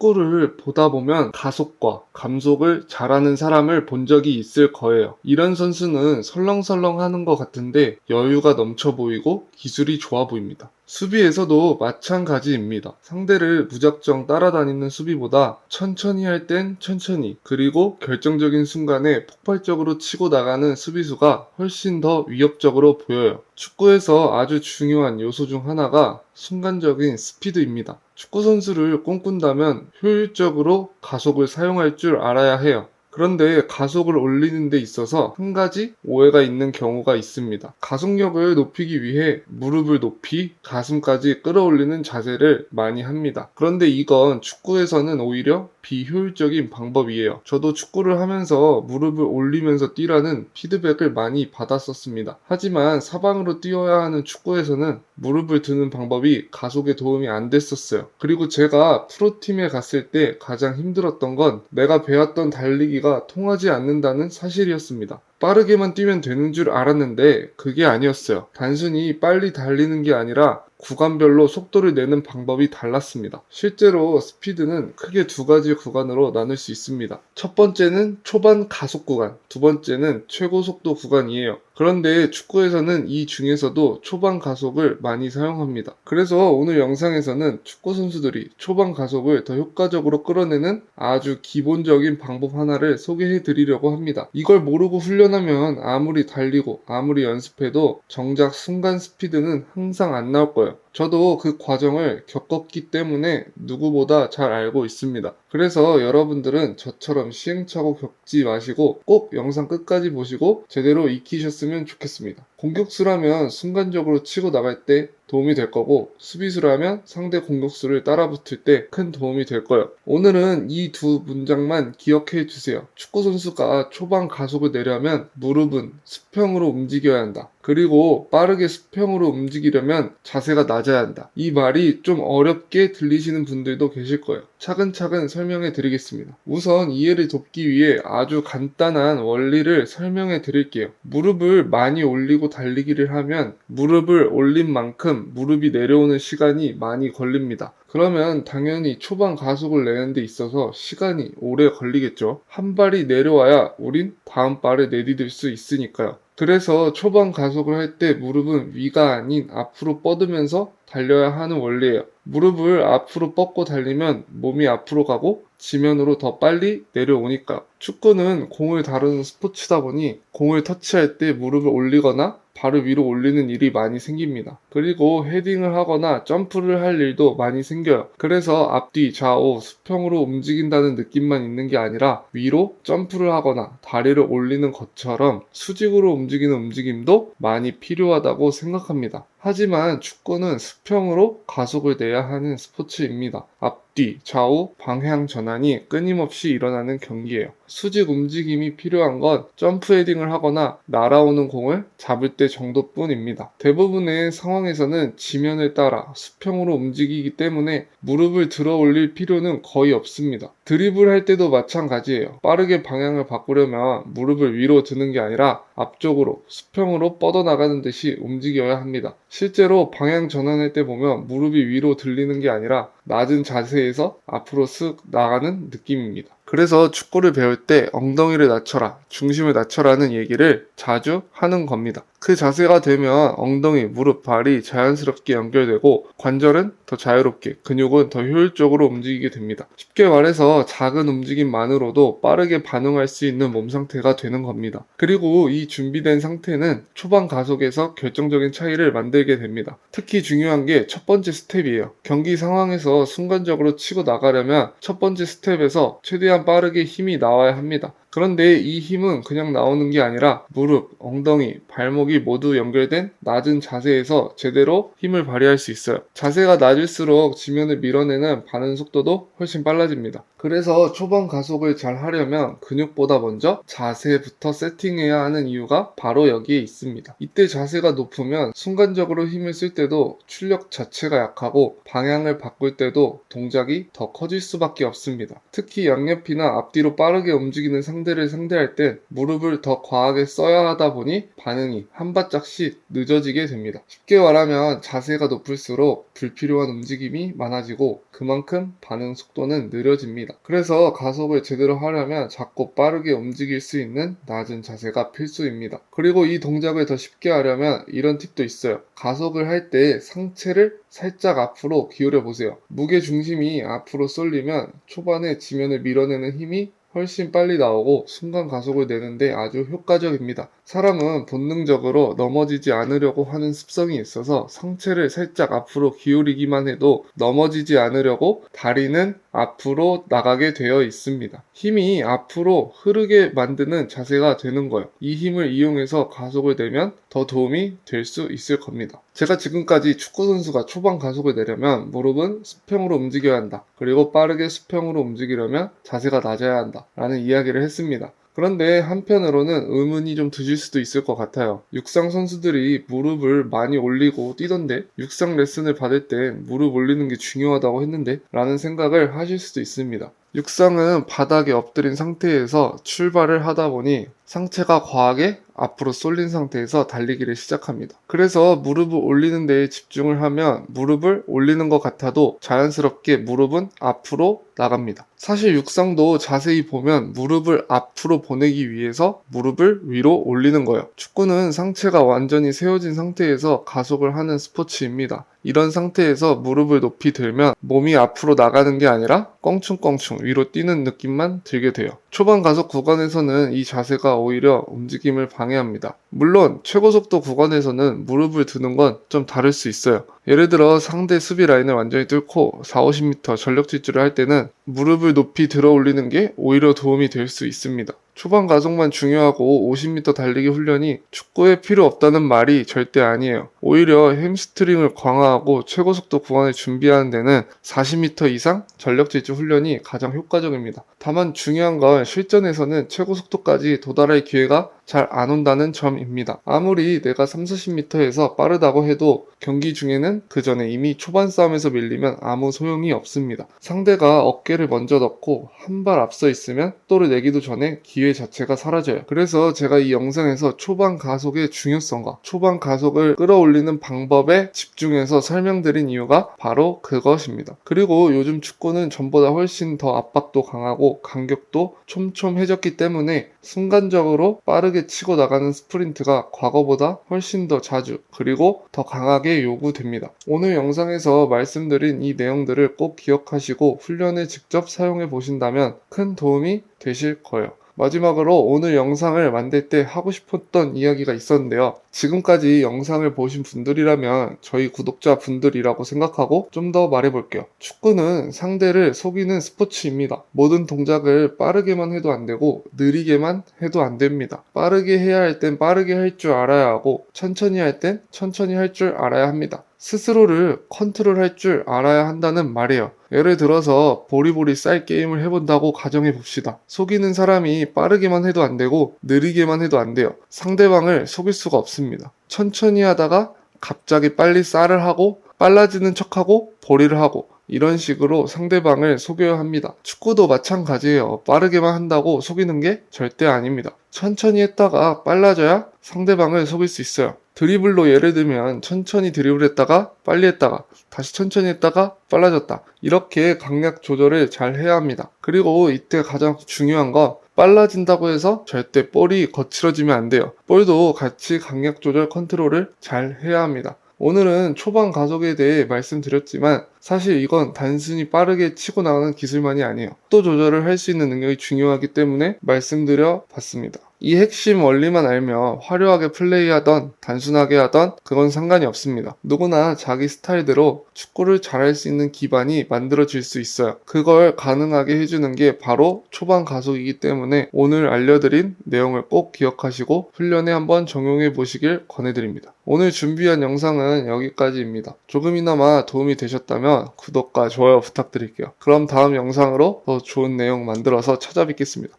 축구를 보다 보면 가속과 감속을 잘하는 사람을 본 적이 있을 거예요. 이런 선수는 설렁설렁 하는 것 같은데 여유가 넘쳐 보이고 기술이 좋아 보입니다. 수비에서도 마찬가지입니다. 상대를 무작정 따라다니는 수비보다 천천히 할 땐 천천히 그리고 결정적인 순간에 폭발적으로 치고 나가는 수비수가 훨씬 더 위협적으로 보여요. 축구에서 아주 중요한 요소 중 하나가 순간적인 스피드입니다. 축구 선수를 꿈꾼다면 효율적으로 가속을 사용할 줄 알아야 해요. 그런데 가속을 올리는 데 있어서 한 가지 오해가 있는 경우가 있습니다. 가속력을 높이기 위해 무릎을 높이 가슴까지 끌어올리는 자세를 많이 합니다. 그런데 이건 축구에서는 오히려 비효율적인 방법이에요. 저도 축구를 하면서 무릎을 올리면서 뛰라는 피드백을 많이 받았었습니다. 하지만 사방으로 뛰어야 하는 축구에서는 무릎을 드는 방법이 가속에 도움이 안 됐었어요. 그리고 제가 프로팀에 갔을 때 가장 힘들었던 건 내가 배웠던 달리기 가 통하지 않는다는 사실이었습니다. 빠르게만 뛰면 되는 줄 알았는데 그게 아니었어요. 단순히 빨리 달리는 게 아니라 구간별로 속도를 내는 방법이 달랐습니다. 실제로 스피드는 크게 두 가지 구간으로 나눌 수 있습니다. 첫 번째는 초반 가속 구간, 두 번째는 최고 속도 구간이에요. 그런데 축구에서는 이 중에서도 초반 가속을 많이 사용합니다. 그래서 오늘 영상에서는 축구 선수들이 초반 가속을 더 효과적으로 끌어내는 아주 기본적인 방법 하나를 소개해 드리려고 합니다. 이걸 모르고 훈련하면 아무리 달리고 아무리 연습해도 정작 순간 스피드는 항상 안 나올 거예요. true 저도 그 과정을 겪었기 때문에 누구보다 잘 알고 있습니다. 그래서 여러분들은 저처럼 시행착오 겪지 마시고 꼭 영상 끝까지 보시고 제대로 익히셨으면 좋겠습니다. 공격수라면 순간적으로 치고 나갈 때 도움이 될 거고 수비수라면 상대 공격수를 따라붙을 때 큰 도움이 될 거예요. 오늘은 이 두 문장만 기억해 주세요. 축구 선수가 초반 가속을 내려면 무릎은 수평으로 움직여야 한다. 그리고 빠르게 수평으로 움직이려면 자세가 낮 아야 한다. 이 말이 좀 어렵게 들리시는 분들도 계실 거예요. 차근차근 설명해 드리겠습니다. 우선 이해를 돕기 위해 아주 간단한 원리를 설명해 드릴게요. 무릎을 많이 올리고 달리기를 하면 무릎을 올린 만큼 무릎이 내려오는 시간이 많이 걸립니다. 그러면 당연히 초반 가속을 내는 데 있어서 시간이 오래 걸리겠죠. 한 발이 내려와야 우린 다음 발에 내디딜 수 있으니까요. 그래서 초반 가속을 할 때 무릎은 위가 아닌 앞으로 뻗으면서 달려야 하는 원리예요. 무릎을 앞으로 뻗고 달리면 몸이 앞으로 가고 지면으로 더 빨리 내려오니까. 축구는 공을 다루는 스포츠다 보니 공을 터치할 때 무릎을 올리거나 발을 위로 올리는 일이 많이 생깁니다. 그리고 헤딩을 하거나 점프를 할 일도 많이 생겨요. 그래서 앞뒤, 좌우, 수평으로 움직인다는 느낌만 있는 게 아니라 위로 점프를 하거나 다리를 올리는 것처럼 수직으로 움직이는 움직임도 많이 필요하다고 생각합니다. 하지만 축구는 수평으로 가속을 내야 하는 스포츠입니다. 앞뒤, 좌우, 방향 전환이 끊임없이 일어나는 경기예요. 수직 움직임이 필요한 건 점프 헤딩을 하거나 날아오는 공을 잡을 때 정도뿐입니다. 대부분의 상황에서는 지면을 따라 수평으로 움직이기 때문에 무릎을 들어 올릴 필요는 거의 없습니다. 드리블 할 때도 마찬가지예요. 빠르게 방향을 바꾸려면 무릎을 위로 드는 게 아니라 앞쪽으로 수평으로 뻗어나가는 듯이 움직여야 합니다. 실제로 방향 전환할 때 보면 무릎이 위로 들리는 게 아니라 낮은 자세에서 앞으로 쓱 나가는 느낌입니다. 그래서 축구를 배울 때 엉덩이를 낮춰라, 중심을 낮춰라는 얘기를 자주 하는 겁니다. 그 자세가 되면 엉덩이, 무릎, 발이 자연스럽게 연결되고 관절은 더 자유롭게, 근육은 더 효율적으로 움직이게 됩니다. 쉽게 말해서 작은 움직임만으로도 빠르게 반응할 수 있는 몸 상태가 되는 겁니다. 그리고 이 준비된 상태는 초반 가속에서 결정적인 차이를 만들게 됩니다. 특히 중요한 게 첫 번째 스텝이에요. 경기 상황에서 순간적으로 치고 나가려면 첫 번째 스텝에서 최대한 빠르게 힘이 나와야 합니다. 그런데 이 힘은 그냥 나오는 게 아니라 무릎, 엉덩이, 발목이 모두 연결된 낮은 자세에서 제대로 힘을 발휘할 수 있어요. 자세가 낮을수록 지면을 밀어내는 반응 속도도 훨씬 빨라집니다. 그래서 초반 가속을 잘 하려면 근육보다 먼저 자세부터 세팅해야 하는 이유가 바로 여기에 있습니다. 이때 자세가 높으면 순간적으로 힘을 쓸 때도 출력 자체가 약하고 방향을 바꿀 때도 동작이 더 커질 수밖에 없습니다. 특히 양옆이나 앞뒤로 빠르게 움직이는 상대 상대를 상대할 땐 무릎을 더 과하게 써야 하다 보니 반응이 한 발짝씩 늦어지게 됩니다. 쉽게 말하면 자세가 높을수록 불필요한 움직임이 많아지고 그만큼 반응 속도는 느려집니다. 그래서 가속을 제대로 하려면 작고 빠르게 움직일 수 있는 낮은 자세가 필수입니다. 그리고 이 동작을 더 쉽게 하려면 이런 팁도 있어요. 가속을 할 때 상체를 살짝 앞으로 기울여 보세요. 무게 중심이 앞으로 쏠리면 초반에 지면을 밀어내는 힘이 훨씬 빨리 나오고 순간 가속을 내는데 아주 효과적입니다. 사람은 본능적으로 넘어지지 않으려고 하는 습성이 있어서 상체를 살짝 앞으로 기울이기만 해도 넘어지지 않으려고 다리는 앞으로 나가게 되어 있습니다. 힘이 앞으로 흐르게 만드는 자세가 되는 거예요. 이 힘을 이용해서 가속을 내면 더 도움이 될 수 있을 겁니다. 제가 지금까지 축구 선수가 초반 가속을 내려면 무릎은 수평으로 움직여야 한다. 그리고 빠르게 수평으로 움직이려면 자세가 낮아야 한다. 라는 이야기를 했습니다. 그런데 한편으로는 의문이 좀 드실 수도 있을 것 같아요. 육상 선수들이 무릎을 많이 올리고 뛰던데 육상 레슨을 받을 땐 무릎 올리는 게 중요하다고 했는데 라는 생각을 하실 수도 있습니다. 육상은 바닥에 엎드린 상태에서 출발을 하다 보니 상체가 과하게 앞으로 쏠린 상태에서 달리기를 시작합니다. 그래서 무릎을 올리는 데에 집중을 하면 무릎을 올리는 것 같아도 자연스럽게 무릎은 앞으로 나갑니다. 사실 육상도 자세히 보면 무릎을 앞으로 보내기 위해서 무릎을 위로 올리는 거예요. 축구는 상체가 완전히 세워진 상태에서 가속을 하는 스포츠입니다. 이런 상태에서 무릎을 높이 들면 몸이 앞으로 나가는 게 아니라 껑충껑충 위로 뛰는 느낌만 들게 돼요. 초반 가속 구간에서는 이 자세가 오히려 움직임을 방해합니다. 물론 최고 속도 구간에서는 무릎을 드는 건 좀 다를 수 있어요. 예를 들어 상대 수비 라인을 완전히 뚫고 4, 50m 전력 질주를 할 때는 무릎을 높이 들어 올리는 게 오히려 도움이 될 수 있습니다. 초반 가속만 중요하고 50m 달리기 훈련이 축구에 필요 없다는 말이 절대 아니에요. 오히려 햄스트링을 강화하고 최고 속도 구간을 준비하는 데는 40m 이상 전력 질주 훈련이 가장 효과적입니다. 다만 중요한 건 실전에서는 최고 속도까지 도달할 기회가 잘 안 온다는 점입니다. 아무리 내가 3, 40m에서 빠르다고 해도 경기 중에는 그 전에 이미 초반 싸움에서 밀리면 아무 소용이 없습니다. 상대가 어깨를 먼저 넣고 한 발 앞서 있으면 또를 내기도 전에 기회 자체가 사라져요. 그래서 제가 이 영상에서 초반 가속의 중요성과 초반 가속을 끌어올리는 방법에 집중해서 설명드린 이유가 바로 그것입니다. 그리고 요즘 축구는 전보다 훨씬 더 압박도 강하고 간격도 촘촘해졌기 때문에 순간적으로 빠르게 치고 나가는 스프린트가 과거보다 훨씬 더 자주 그리고 더 강하게 요구됩니다. 오늘 영상에서 말씀드린 이 내용들을 꼭 기억하시고 훈련에 직접 사용해 보신다면 큰 도움이 되실 거예요. 마지막으로 오늘 영상을 만들 때 하고 싶었던 이야기가 있었는데요. 지금까지 영상을 보신 분들이라면 저희 구독자 분들이라고 생각하고 좀 더 말해볼게요. 축구는 상대를 속이는 스포츠입니다. 모든 동작을 빠르게만 해도 안 되고 느리게만 해도 안 됩니다. 빠르게 해야 할 땐 빠르게 할 줄 알아야 하고 천천히 할 땐 천천히 할 줄 알아야 합니다. 스스로를 컨트롤 할 줄 알아야 한다는 말이에요. 예를 들어서 보리보리 쌀 게임을 해본다고 가정해 봅시다. 속이는 사람이 빠르게만 해도 안 되고 느리게만 해도 안 돼요. 상대방을 속일 수가 없습니다. 천천히 하다가 갑자기 빨리 쌀을 하고 빨라지는 척하고 보리를 하고 이런 식으로 상대방을 속여야 합니다. 축구도 마찬가지예요. 빠르게만 한다고 속이는 게 절대 아닙니다. 천천히 했다가 빨라져야 상대방을 속일 수 있어요. 드리블로 예를 들면 천천히 드리블 했다가 빨리 했다가 다시 천천히 했다가 빨라졌다. 이렇게 강약 조절을 잘 해야 합니다. 그리고 이때 가장 중요한 건 빨라진다고 해서 절대 볼이 거칠어지면 안 돼요. 볼도 같이 강약 조절 컨트롤을 잘 해야 합니다. 오늘은 초반 가속에 대해 말씀드렸지만 사실 이건 단순히 빠르게 치고 나가는 기술만이 아니에요. 또 조절을 할 수 있는 능력이 중요하기 때문에 말씀드려 봤습니다. 이 핵심 원리만 알면 화려하게 플레이하던 단순하게 하던 그건 상관이 없습니다. 누구나 자기 스타일대로 축구를 잘할 수 있는 기반이 만들어질 수 있어요. 그걸 가능하게 해주는 게 바로 초반 가속이기 때문에 오늘 알려드린 내용을 꼭 기억하시고 훈련에 한번 적용해 보시길 권해드립니다. 오늘 준비한 영상은 여기까지입니다. 조금이나마 도움이 되셨다 면 구독과 좋아요 부탁드릴게요. 그럼 다음 영상으로 더 좋은 내용 만들어서 찾아뵙겠습니다.